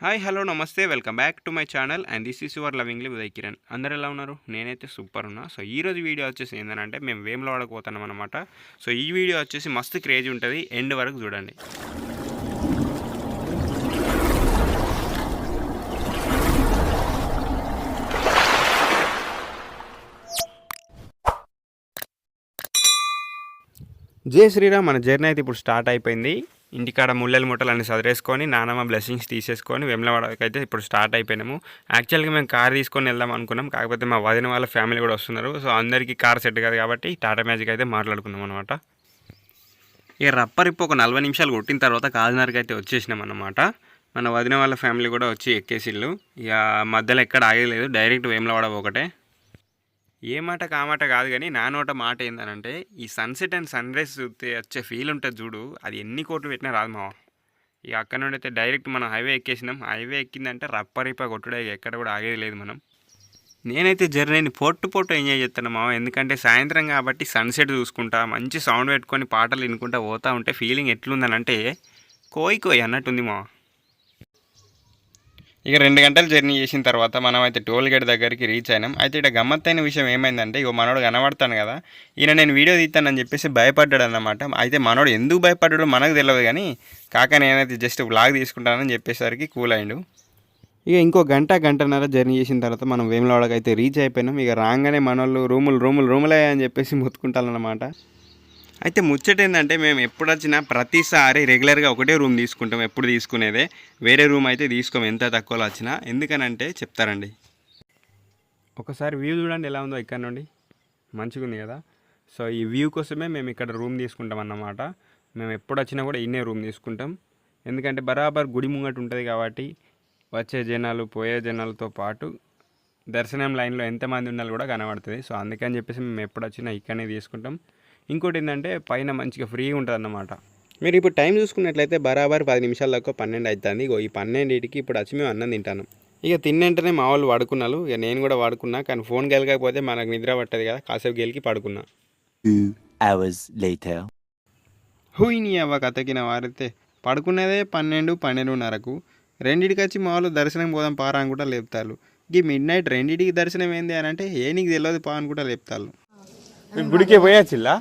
Hi hello namaste welcome back to my channel and this is your lovingly Uday Kiran అందరు ఎలా ఉన్నారు? నేనైతే super ఉన్నా. So ఈ రోజు వీడియో వచ్చేసి ఏంటంటే మేము వేములవాడకు ఆడకపోతున్నాం అనమాట సో ఈ వీడియో వచ్చేసి మస్తు క్రేజ్ ఉంటుంది. ఎండ్ వరకు చూడండి. జయ శ్రీరామ్ మన జర్నీ అయితే ఇప్పుడు స్టార్ట్ అయిపోయింది. ఇంటికాడ ముళ్ళలు ముట్టలు అన్ని సదిరేసుకొని నానమ్మ బ్లెస్సింగ్స్ తీసేసుకొని వెమ్లవాడకి అయితే ఇప్పుడు స్టార్ట్ అయిపోయినాము. యాక్చువల్గా మేము కార్ తీసుకొని వెళ్దాం అనుకున్నాం కాకపోతే మా వదిన వాళ్ళ ఫ్యామిలీ కూడా వస్తున్నారు. సో అందరికీ కార్ సెట్ కాదు కాబట్టి టాటా మ్యాజిక్ అయితే మాట్లాడుకున్నాం అనమాట ఇక రప్పరిప్పు ఒక నలభై నిమిషాలు కొట్టిన తర్వాత కాకినాడకి అయితే వచ్చేసినాం అనమాట మన వదిన వాళ్ళ ఫ్యామిలీ కూడా వచ్చి ఎక్కేసిళ్ళు. ఇక మధ్యలో ఎక్కడ ఆగలేదు డైరెక్ట్ వేములవాడ ఒకటే. ఏ మాట కామాట కాదు కానీ నా నోట మాట ఏందనంటే ఈ సన్సెట్ అండ్ సన్ రైజ్ చూస్తే వచ్చే ఫీల్ ఉంటుంది చూడు అది ఎన్ని కోట్లు పెట్టినా రాదు మావా. ఇక అక్కడ నుండి అయితే డైరెక్ట్ మనం హైవే ఎక్కేసినాం. హైవే ఎక్కిందంటే రప్పరిప కొట్టుడే ఇక ఎక్కడ కూడా ఆగేది లేదు మనం. నేనైతే జర్నీని పొట్టు పొట్టు ఎంజాయ్ చేస్తాను మామ ఎందుకంటే సాయంత్రం కాబట్టి సన్సెట్ చూసుకుంటా మంచి సౌండ్ పెట్టుకొని పాటలు వినుకుంటా పోతా ఉంటే ఫీలింగ్ ఎట్లుందనంటే కోయి కోయి అన్నట్టుంది మామ ఇక రెండు గంటలు జర్నీ చేసిన తర్వాత మనం అయితే టోల్ గేట్ దగ్గరికి రీచ్ అయినాం. అయితే ఇక్కడ గమ్మత్తైన విషయం ఏమైందంటే ఇక మనోడు కనబడతాను కదా ఈయన నేను వీడియో తీస్తానని చెప్పేసి భయపడ్డాడు అనమాట అయితే మనోడు ఎందుకు భయపడ్డాడో మనకు తెలియదు కానీ కాక నేనైతే జస్ట్ బ్లాగ్ తీసుకుంటానని చెప్పేసరికి కూల్ అయిండు. ఇక ఇంకో గంట గంటన్నర జర్నీ చేసిన తర్వాత మనం వేములవాడకి అయితే రీచ్ అయిపోయినాం. ఇక రాగానే మనోళ్ళు రూములు రూములు రూములే అని చెప్పేసి మొత్తుకుంటానమాట అయితే ముచ్చట ఏంటంటే మేము ఎప్పుడు వచ్చినా ప్రతిసారి రెగ్యులర్గా ఒకటే రూమ్ తీసుకుంటాం ఎప్పుడు తీసుకునేదే. వేరే రూమ్ అయితే తీసుకోం ఎంత తక్కువలో వచ్చినా. ఎందుకనంటే చెప్తారండి. ఒకసారి వ్యూ చూడండి ఎలా ఉందో ఇక్కడ నుండి. మంచిగా ఉంది కదా. సో ఈ వ్యూ కోసమే మేము ఇక్కడ రూమ్ తీసుకుంటాం అన్నమాట. మేము ఎప్పుడు వచ్చినా కూడా ఇన్నే రూమ్ తీసుకుంటాం. ఎందుకంటే బరాబర్ గుడి ముంగట ఉంటుంది కాబట్టి వచ్చే జనాలు పోయే జనాలతో పాటు దర్శనం లైన్లో ఎంతమంది ఉన్నారు కూడా కనబడుతుంది. సో అందుకని చెప్పేసి మేము ఎప్పుడు వచ్చినా ఇక్కడనే తీసుకుంటాం. ఇంకోటి ఏంటంటే పైన మంచిగా ఫ్రీగా ఉంటుంది అన్నమాట మీరు ఇప్పుడు టైం చూసుకున్నట్లయితే బరాబర్ పది నిమిషాల దాకా పన్నెండు అవుతుంది ఇగో ఈ పన్నెండింటికి ఇప్పుడు వచ్చి మేము అన్నం తింటాను ఇక తిన్నంటనే మా వాళ్ళు వాడుకున్నారు ఇక నేను కూడా వాడుకున్నా కానీ ఫోన్ గెలకపోతే మనకు నిద్ర పట్టదు కదా. కాసేపు గెలికి పడుకున్నా. Two hours later. హూయిని అవ్వ కథకిన వారైతే పడుకునేదే పన్నెండు పన్నెండున్నరకు. రెండింటికి వచ్చి మా వాళ్ళు దర్శనం పోదాం పారా అని కూడా లేపుతారు. ఈ మిడ్ నైట్ రెండింటికి దర్శనం ఏంది అని అంటే ఏ నీకు తెలియదు పా అని కూడా లేపుతారు గుడికే పోయచ్చిల్లా?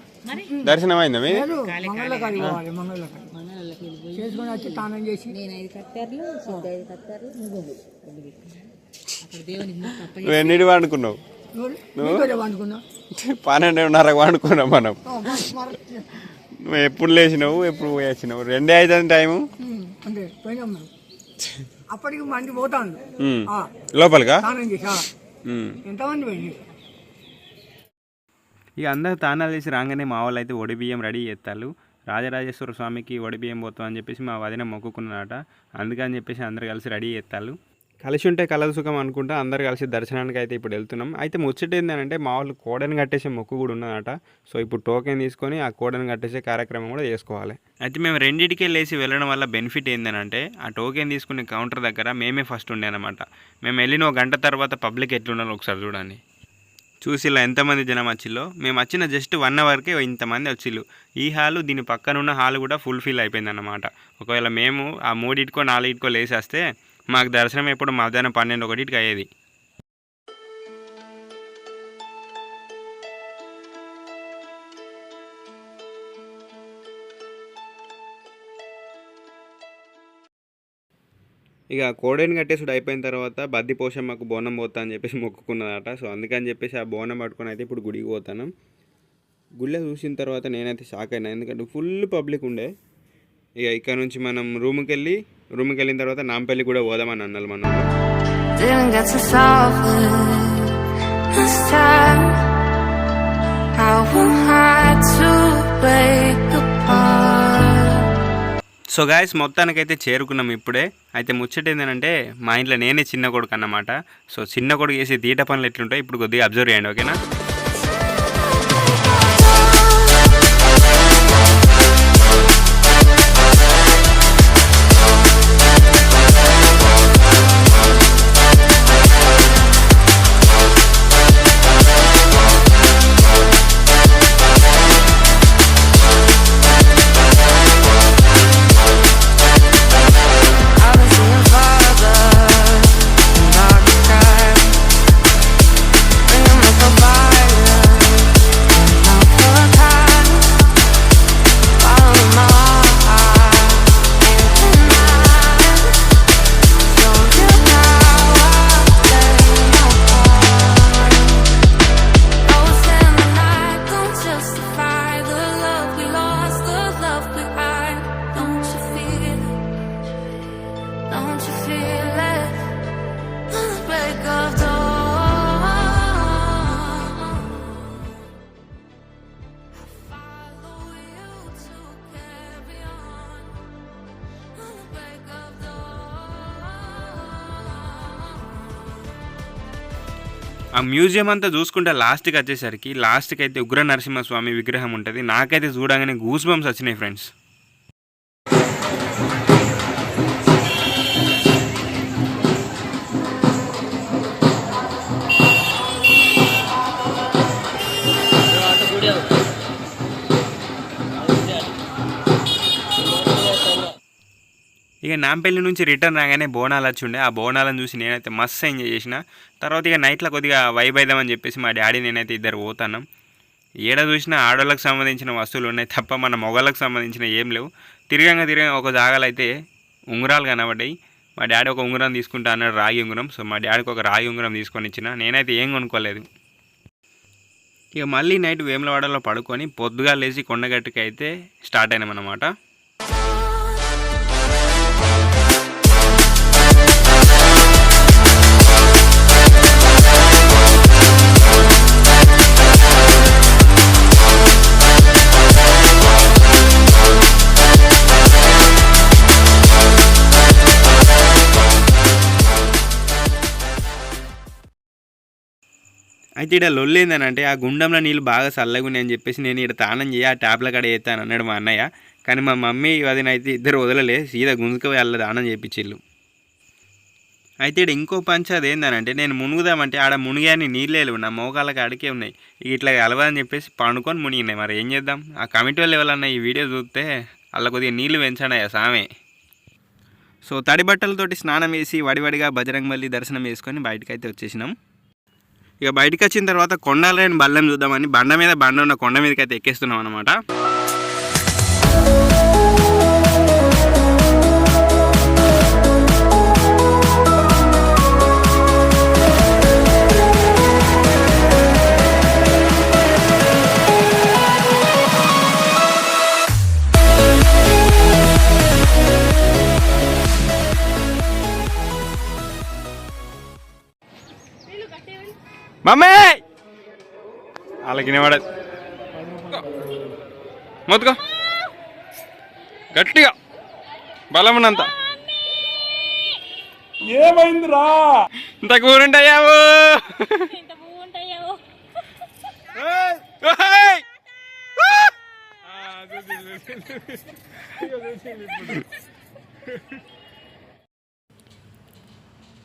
దర్శనం అయిందా మీ? చేసుకొని వచ్చి స్నానం చేసి. ఎన్నిటి వాడుకున్నావు? పన్నెండున్నరకు వాడుకున్నాం మనం. నువ్వు ఎప్పుడు లేచినావు ఎప్పుడు పోయొచ్చినావు రెండే అవుతుంది టైము? అప్పటికి మంది పోతాను లోపలికా. ఎంతమంది పోయింది ఇక అందరు తానాలు చేసి రాగానే మా వాళ్ళు అయితే ఒడిబియ్యం రెడీ చేస్తారు. రాజరాజేశ్వర స్వామికి ఒడిబియ్యం పోతాం అని చెప్పేసి మా వదిన మొక్కుకున్నారట. అందుకని చెప్పేసి అందరు కలిసి రెడీ చేస్తారు. కలిసి ఉంటే కలదు సుఖం అనుకుంటా అందరు కలిసి దర్శనానికి అయితే ఇప్పుడు వెళ్తున్నాం. అయితే ముచ్చట ఏంటంటే మా వాళ్ళు కోడని కట్టేసే మొక్కు కూడా ఉన్నదట. సో ఇప్పుడు టోకెన్ తీసుకొని ఆ కోడని కట్టేసే కార్యక్రమం కూడా చేసుకోవాలి. అయితే మేము రెండింటికే లేచి వెళ్ళడం వల్ల బెనిఫిట్ ఏంటంటే ఆ టోకెన్ తీసుకునే కౌంటర్ దగ్గర మేమే ఫస్ట్ ఉండే అనమాట మేము వెళ్ళిన ఒక గంట తర్వాత పబ్లిక్ ఎట్లున్నారో ఒకసారి చూడండి. చూసిలా ఎంతమంది జనం వచ్చిల్లో? మేము వచ్చిన జస్ట్ వన్ అవర్కే ఇంతమంది వచ్చిళ్ళు ఈ హాలు దీని పక్కన ఉన్న హాల్ కూడా ఫుల్ ఫిల్ అయిపోయింది అన్నమాట ఒకవేళ మేము ఆ మూడింటికో నాలుగింటికో లేసేస్తే మాకు దర్శనం ఎప్పుడు మధ్యాహ్నం పన్నెండు ఒకటికి అయ్యేది. ఇక కోడేని కట్టేసుడు అయిపోయిన తర్వాత బద్ది పోషమ్మకు బోనం పోతా అని చెప్పేసి మొక్కుకున్నదట. సో అందుకని చెప్పేసి ఆ బోనం పట్టుకొని అయితే ఇప్పుడు గుడికి పోతాను. గుళ్ళో చూసిన తర్వాత నేనైతే షాక్ అయినా. ఎందుకంటే ఫుల్ పబ్లిక్ ఉండే. ఇక ఇక్కడ నుంచి మనం రూమ్కి వెళ్ళి రూమ్కి వెళ్ళిన తర్వాత నాంపల్లి కూడా పోదామని అన్నారు మనం this time. I won't hide to wait. So guys మొత్తానికైతే చేరుకున్నాం ఇప్పుడే. అయితే ముచ్చట ఏంటంటే మా ఇంట్లో నేనే చిన్న కొడుకు అన్నమాట. సో చిన్న కొడుకు చేసే తీట పనులు ఎట్లుంటాయి ఇప్పుడు కొద్దిగా అబ్జర్వ్ చేయండి ఓకేనా? ఆ మ్యూజియం అంతా చూసుకుంటే లాస్ట్కి వచ్చేసరికి లాస్ట్కి అయితే ఉగ్ర నరసింహస్వామి విగ్రహం ఉంటుంది. నాకైతే చూడగానే గూస్ బంప్స్ వచ్చినాయి ఫ్రెండ్స్ ఇక నాంపల్లి నుంచి రిటర్న్ రాగానే బోనాలు వచ్చి ఉండే. ఆ బోనాలను చూసి నేనైతే మస్తు ఎంజాయ్ చేసిన. తర్వాత ఇక నైట్లో కొద్దిగా వైబ్ చెప్పేసి మా డాడీ నేనైతే ఇద్దరు పోతాను ఏడ చూసినా ఆడోళ్ళకి సంబంధించిన వస్తువులు ఉన్నాయి తప్ప మన మొగళ్ళకి సంబంధించిన ఏం లేవు. తిరగంగా తిరగ ఒక జాగాలు అయితే ఉంగరాలు కనబడ్డాయి. మా డాడీ ఒక ఉంగరం తీసుకుంటా అన్నాడు రాగి ఉంగరం. సో మా డాడీకి ఒక రాగి ఉంగరం తీసుకొని ఇచ్చిన. నేనైతే ఏం కొనుక్కోలేదు. ఇక మళ్ళీ నైట్ వేములవాడలో పడుకొని పొద్దుగా లేచి కొండగట్టుకి అయితే స్టార్ట్ అయినామన్నమాట. అయితే ఇక్కడ లొల్లేందని అంటే ఆ గుండంలో నీళ్ళు బాగా చల్లగా ఉన్నాయని చెప్పేసి నేను ఇక్కడ తానం చేయి ఆ ట్యాప్ల కాడ వేస్తాను అన్నాడు మా అన్నయ్య. కానీ మా మమ్మీ వదినైతే ఇద్దరు వదలలే సీదా గుంజుకు వెళ్ళ దానం చేయించిళ్ళు అయితే ఇక్కడ ఇంకో పంచ అదేందనంటే నేను మునుగుదామంటే ఆడ మునిగాని నీళ్ళే లేవు నా మోకాళ్ళకి అడికే ఉన్నాయి. ఇట్లా కలవదని చెప్పేసి పండుకొని మునిగినాయి. మరి ఏం చేద్దాం? ఆ కమిటీ వాళ్ళు ఎవరన్నా ఈ వీడియో చూస్తే అలా కొద్దిగా నీళ్ళు పెంచాడయ్యా సామే. సో తడి బట్టలతోటి స్నానం వేసి వడివడిగా బజరంగబలి దర్శనం చేసుకొని బయటకైతే అయితే వచ్చేసినాం. ఇక బయటకు వచ్చిన తర్వాత కొండలేని బల్లెం చూద్దామని బండ మీద బండ ఉన్న కొండ మీదకి అయితే ఎక్కేస్తున్నాం అనమాట వాళ్ళకి వినబడదు మొత్తుకో. గట్టిగా. బలం ఉన్నంత. ఏమైందిరా? ఇంత కూరుంటాయావు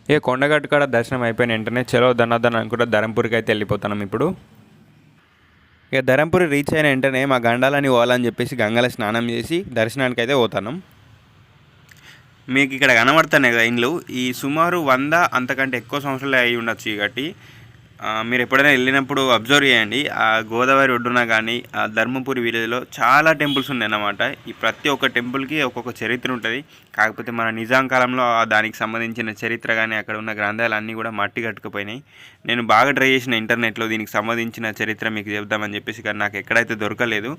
ఏ కొండగట్టు కాడ దర్శనం అయిపోయిన వెంటనే చలో ధనాధన్ అనుకుంటా ధరంపూర్కి అయితే వెళ్ళిపోతున్నాం ఇప్పుడు. ఇక ధరంపూర్ రీచ్ అయిన వెంటనే మా గండాలని పోవాలని చెప్పేసి గంగల స్నానం చేసి దర్శనానికి అయితే పోతాను మీకు ఇక్కడ కనబడుతున్నాయి కదా ఇండ్లు. ఈ సుమారు వంద అంతకంటే ఎక్కువ సంవత్సరాలు అయి ఉండొచ్చు కాబట్టి మీరు ఎప్పుడైనా వెళ్ళినప్పుడు అబ్జర్వ్ చేయండి. ఆ గోదావరి ఒడ్డున కానీ ఆ ధర్మపురి విలేజ్లో చాలా టెంపుల్స్ ఉన్నాయి అన్నమాట ఈ ప్రతి ఒక్క టెంపుల్కి ఒక్కొక్క చరిత్ర ఉంటుంది. కాకపోతే మన నిజాం కాలంలో దానికి సంబంధించిన చరిత్ర కానీ అక్కడ ఉన్న గ్రంథాలు అన్నీ కూడా మట్టి కట్టుకుపోయినాయి. నేను బాగా ట్రై చేసిన ఇంటర్నెట్లో దీనికి సంబంధించిన చరిత్ర మీకు చెప్దామని చెప్పేసి కానీ నాకు ఎక్కడైతే దొరకలేదు.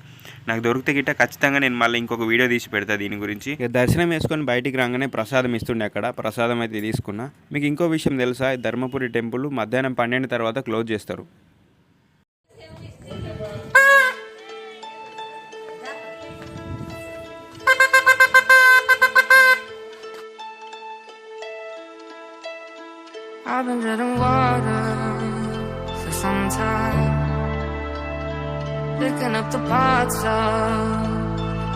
నాకు దొరికితే గిట్ట ఖచ్చితంగా నేను మళ్ళీ ఇంకొక వీడియో తీసి పెడతా దీని గురించి. దర్శనం వేసుకొని బయటికి రాగానే ప్రసాదం ఇస్తుండే అక్కడ. ప్రసాదం అయితే తీసుకున్నా. మీకు ఇంకో విషయం తెలుసా? ధర్మపురి టెంపుల్ మధ్యాహ్నం పన్నెండు తర్వాత క్లోజ్ చేస్తారు. I've been treading water for some time. Picking up the parts of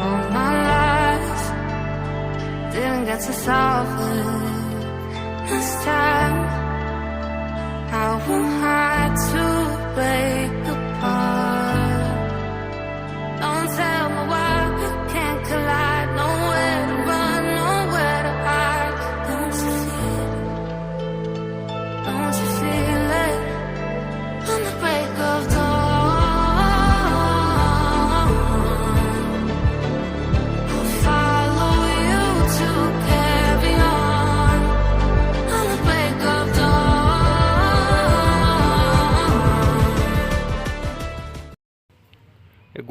all my life. Didn't get to solve it this time. I won't hide to break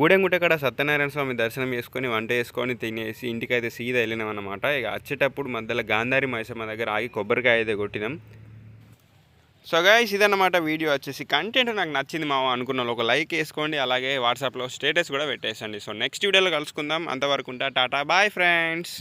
Gudemgutta కాడ సత్యనారాయణ స్వామి దర్శనం చేసుకొని వంట చేసుకొని తినేసి ఇంటికైతే సీదా వెళ్ళినాం అనమాట ఇక వచ్చేటప్పుడు మధ్యలో గాంధారి మైసమ్మ దగ్గర ఆగి కొబ్బరికాయ అయితే కొట్టినాం. సో గాయస్ ఇదన్నమాట వీడియో వచ్చేసి. కంటెంట్ నాకు నచ్చింది మా అనుకున్న ఒక లైక్ వేసుకోండి. అలాగే వాట్సాప్లో స్టేటస్ కూడా పెట్టేసండి. సో నెక్స్ట్ వీడియోలో కలుసుకుందాం. అంతవరకు ఉంటా టాటా. Bye friends